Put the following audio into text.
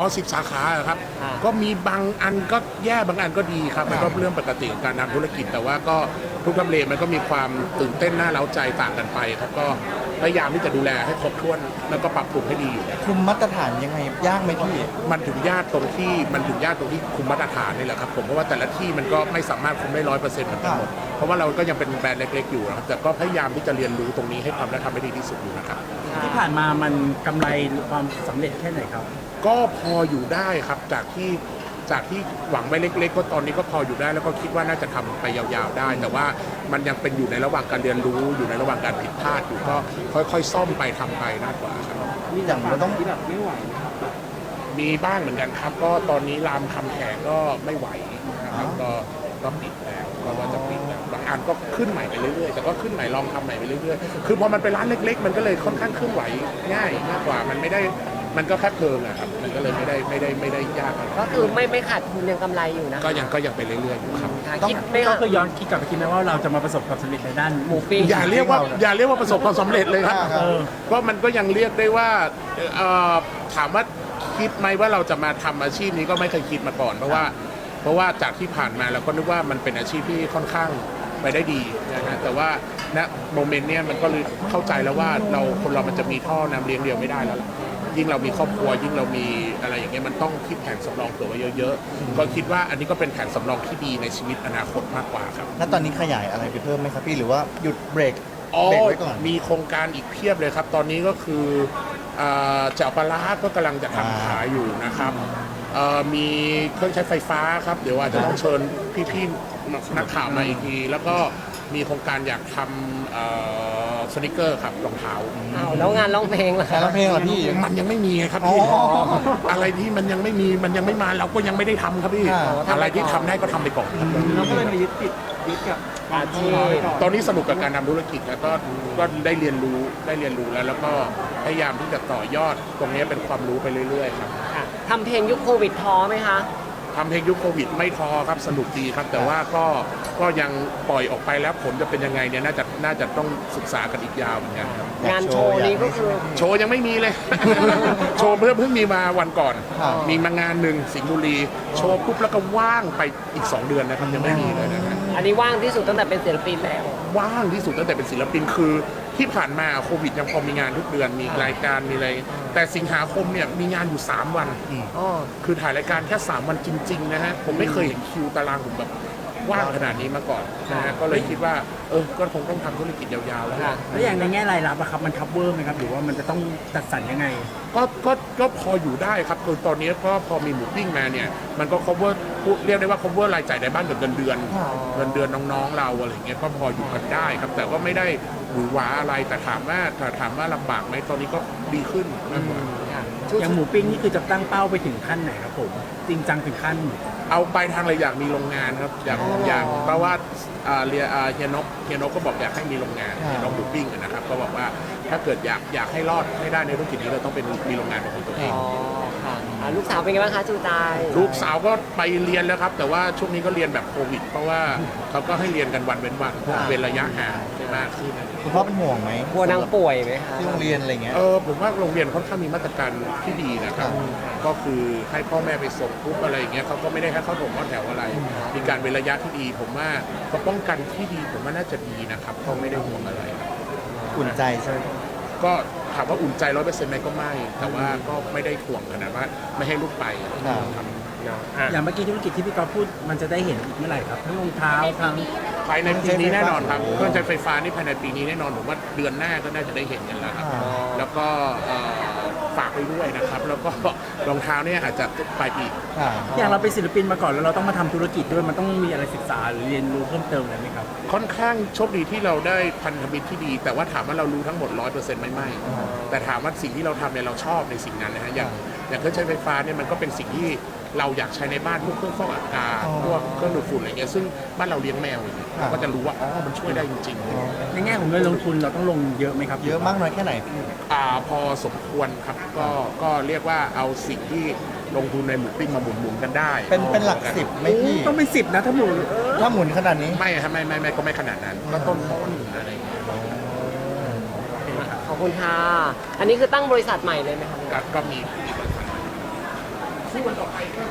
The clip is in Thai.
อ๋อสิบสาขาเหรอครับอ่าก็มีบางอันก็แย่บางอันก็ดีครับ มันก็เรื่องปกติของการทำธุรกิจ แต่ว่าก็ทุกทำเลมันก็มีความตื่นเต้นน่าเร้าใจต่างกันไปครับก็พยายามที่จะดูแลให้ครบถ้วน แล้วก็ปรับปรุงให้ดีอยู่คุมมาตรฐานยังไงยากไหมพี่ มันถึงยากตรงที่มันถึงยากตรงที่คุมมาตรฐานนี่แหละครับผมเพราะว่าแต่ละที่มันก็ไม่สามารถคุมได้ร้อยเปอร์เซ็นต์เหมือนกันหมดเพราะว่าเราก็ยังเป็นแบรนด์เล็กๆอยู่นะครับแต่ก็พยายามที่จะเรียนรู้ตรงนี้ให้ทำและทำให้ดีที่สุดอยู่นะครับที่ผ่านมามันกำไรหรือความสำเร็จแค่ไหนครับก็พออยู่ได้ครับจากที่จากที่หวังไว้เล็ก ๆ ก็ตอนนี้ก็พออยู่ได้แล้วก็คิดว่าน่าจะทำไปยาวๆได้ แต่ว่ามันยังเป็นอยู่ในระหว่างการเรียนรู้อยู่ในระหว่างการผิดพลาดอยู่ก็ค่อย ๆ ซ่อมไปทำไปมากกว่าครับอย่างเราต้อง ที่แบบไม่ไหวนะครับมีบ้างเหมือนกันครับ ก็ตอนนี้รามคำแหงก็ไม่ไหวนะครับก็ก็ปิดแล้วก็ว่าจะปิดแล้วบางอันก็ขึ้นใหม่ไปเรื่อยๆแต่ก็ขึ้นใหม่ลองทำใหม่ไปเรื่อยๆคือพอมันเป็นร้านเล็ก ๆ มันก็เลยค่อนข้างเคลื่อนไหวง่ายมากกว่ามันไม่ได้ มันก็แค่เพลิงอะครับมันก็เลยไม่ได้ไม่ได้ไม่ได้ยากอะไรก็คือไม่ไม่ขาดทุนยังกำไรอยู่นะก็ยังก็ยังไปเรื่อยๆอยู่ครับค่ะต้องคิดไม่ก็ค่ะคือย้อนคิดกลับไปคิดไหมว่าเราจะมาประสบความสำเร็จในด้านหมูปิ้ง อย่าเรียกว่าอย่าเรียกว่าประสบความสำเร็จเลยครับอ่าครับเออก็มันก็ยังเรียกได้ว่าเอ่อถามว่าคิดไหมว่าเราจะมาทำอาชีพนี้ก็ไม่เคยคิดมาก่อน เพราะว่า เพราะว่าจากที่ผ่านมาเราก็นึกว่ามันเป็นอาชีพที่ค่อนข้างไปได้ดีนะฮะแต่ว่าณโมเมนต์เนี้ยมันก็เลยเข้าใจแล้วว่าเราคนเรามันจะมีท่อน้ำเลี้ยงเดียวไม่ได้แล้วล่ะ ยิ่งเรามีครอบครัว ยิ่งเรามีอะไรอย่างเงี้ยมันต้องคิดแผนสำรองเผื่อไว้เยอะๆก็คิดว่าอันนี้ก็เป็นแผนสำรองที่ดีในชีวิตอนาคตมากกว่าครับ แล้วตอนนี้ขยายอะไรไปเพิ่มไหมครับพี่หรือว่าหยุดเบรกอ๋อเบรกไว้ก่อน มีโครงการอีกเพียบเลยครับ ตอนนี้ก็คือ เอ่อเจ้าปลาร้าก็กำลังจะอ่าทำขายอยู่นะครับเอ่อมีเครื่องใช้ไฟฟ้าครับ เดี๋ยวอาจจะต้องเชิญพี่ๆนักข่าวมาอีกที แล้วก็มีโครงการอยากทำเอ่อสนิเกอร์ครับรองเท้าอ้าวแล้วงานร้องเพลงล่ะงานร้องเพลงเหรอพี่ มันยังไม่มีไงครับพี่อ๋ออะไรที่มันยังไม่มีมันยังไม่มาเราก็ยังไม่ได้ทำครับพี่อ่า อะไรที่ทำได้ก็ทำไปก่อนครับเราก็เลยมายึดติดยึดกับอาชีพ ตอนนี้สนุกกับการทำธุรกิจแล้วก็ก็ได้เรียนรู้ได้เรียนรู้แล้ว แล้วก็พยายามที่จะต่อยอดตรงนี้เป็นความรู้ไปเรื่อยๆครับค่ะทำเพลงยุคโควิดท้อไหมคะ ทำเพลงยุคโควิดไม่ท้อครับสนุกดีครับ แต่ว่าก็ก็ยังปล่อยออกไปแล้วผลจะเป็นยังไงเนี่ยน่าจะน่าจะต้องศึกษากันอีกยาวเหมือนกันครับงานโชว์นี้ก็คือ โชว์ยังไม่มีเลย โชว์เพิ่งเพิ่งมีมาวันก่อน ครับ มีมางานหนึ่งสิงห์บุรีโชว์ปุ๊บแล้วก็ว่างไปอีก 2 เดือนนะครับยังไม่มีเลยนะฮะ อันนี้ว่างที่สุดตั้งแต่เป็นศิลปินแล้ว ว่างที่สุดตั้งแต่เป็นศิลปินคือ ที่ผ่านมาโควิดยังพอมีงานทุกเดือนมีรายการมีอะไร แต่สิงหาคมเนี่ยมีงานอยู่ 3 วันอ๋อคือถ่ายรายการแค่ 3 วันจริง ๆ นะฮะ ผมไม่เคยเห็นคิวตารางผมแบบ ว่างขนาดนี้มาก่อนนะฮะก็เลยคิดว่าเออก็คงต้องทำธุรกิจยาวๆแล้วค่ะ แล้วอย่างในแง่รายรับอะครับมันคัพเวอร์ไหมครับหรือว่ามันจะต้องจัดสรรยังไง ก็ก็ก็พออยู่ได้ครับคือตอนนี้ก็พอมีหมูปิ้งมาเนี่ย มันก็ cover พูดเรียกได้ว่า cover รายจ่ายในบ้านกับเงินเดือนอ๋อเงินเดือนน้องๆเราอะไรอย่างเงี้ยก็พออยู่กันได้ครับ แต่ก็ไม่ได้หวือหวาอะไรแต่ถามว่าถ้าถามว่าลำบากไหมตอนนี้ก็ดีขึ้นมากกว่าค่ะ อย่างหมูปิ้งนี่คือจะตั้งเป้าไปถึงขั้นไหนครับผม จริงจังถึงขั้น เอาไปทางเลยอยากมีโรงงานครับ อยากอ๋อออยากเพราะว่าอ่าเรียอ่าเฮียนกเฮียนกก็บอกอยากให้มีโรงงานอ่าเฮียนกหมูปิ้งอะนะครับ ก็บอกว่าถ้าเกิดอยากอยากให้รอดให้ได้ในธุรกิจนี้เราต้องเป็นมีโรงงานเป็นของตัวเอง อ๋อค่ะ อ่าลูกสาวเป็นไงบ้างคะจูใจายลูกสาวก็ไปเรียนแล้วครับ แต่ว่าช่วงนี้ก็เรียนแบบโควิด เพราะว่าเขาก็ให้เรียนกันวันเว้นวันเว้นระยะห่างให้มากขึ้นคุณพ่อเป็นห่วงไหมกลัวนางป่วยไหมคะที่โรงเรียนอะไรเงี้ย เออผมว่าโรงเรียนค่อนข้างมีมาตรการที่ดีนะครับ ก็คือให้พ่อแม่ไปส่งปุ๊บอะไรอย่างเงี้ยเขาก็ไม่ได้ให้เข้าถงเข้าแถวอะไร มีการเว้นระยะที่ดี ผมว่าก็ป้องกันที่ดีผมว่าน่าจะดีนะครับก็ไม่ได้ห่วงอะไรอุ่นใจใช่ไหม ก็ถามว่าอุ่นใจร้อยเปอร์เซ็นต์ไหมก็ไม่ แต่ว่าก็ไม่ได้ห่วงขนาดว่าไม่ให้ลูกไปครับอย่างเมื่อกี้ธุรกิจที่พี่กอฟพูดมันจะได้เห็นอีกเมื่อไหร่ครับทั้งรองเท้าทั้ง ภายในปีนี้แน่นอนครับเครื่องใช้ไฟฟ้านี่ภายในปีนี้แน่นอนผมว่าเดือนหน้าก็น่าจะได้เห็นกันแล้วครับ อ่า แล้วก็เอ่อ ฝากไปด้วยนะครับ แล้วก็รองเท้าเนี่ยอาจจะปลายปีค่ะอย่างเราเป็นศิลปินมาก่อนแล้วเราต้องมาทำธุรกิจด้วยมันต้องมีอะไรศึกษาหรือเรียนรู้เพิ่มเติมอะไรไหมครับ ค่อนข้างโชคดีที่เราได้พันธมิตรที่ดี แต่ว่าถามว่าเรารู้ทั้งหมดร้อยเปอร์เซ็นต์ไม่ไม่แต่ถามว่าสิ่งที่เราทำเนี่ยเราชอบในสิ่งนั้นนะฮะอย่างอย่างเครื่องใช้ไฟฟ้าเนี่ยมันก็เป็นสิ่งที่ เราอยากใช้ในบ้านพวกเครื่องฟอกอากาศอ๋อพวกเครื่องดูดฝุ่นอะไรเงี้ยซึ่งบ้านเราเลี้ยงแมวอย่างเงี้ยครับเราก็จะรู้ว่าอ๋อมันช่วยได้จริงๆ ในแง่ของเงินลงทุนเราต้องลงเยอะไหมครับเยอะมากน้อยแค่ไหนพี่อ่าพอสมควรครับก็ก็เรียกว่าเอาสิ่งที่ลงทุนในหมูปิ้งมาหมุนหมุนๆกันได้เป็นเป็นหลักสิบไหมพี่ต้องเป็นสิบนะถ้าหมูถ้าหมุนขนาดนี้ไม่ครับไม่ไม่ไม่ก็ไม่ขนาดนั้นก็ต้นต้นๆอะไรอย่างเงี้ยขอบคุณค่ะ อันนี้คือตั้งบริษัทใหม่เลยไหมคะ ก็ก็มี คู่วันต่อไปก็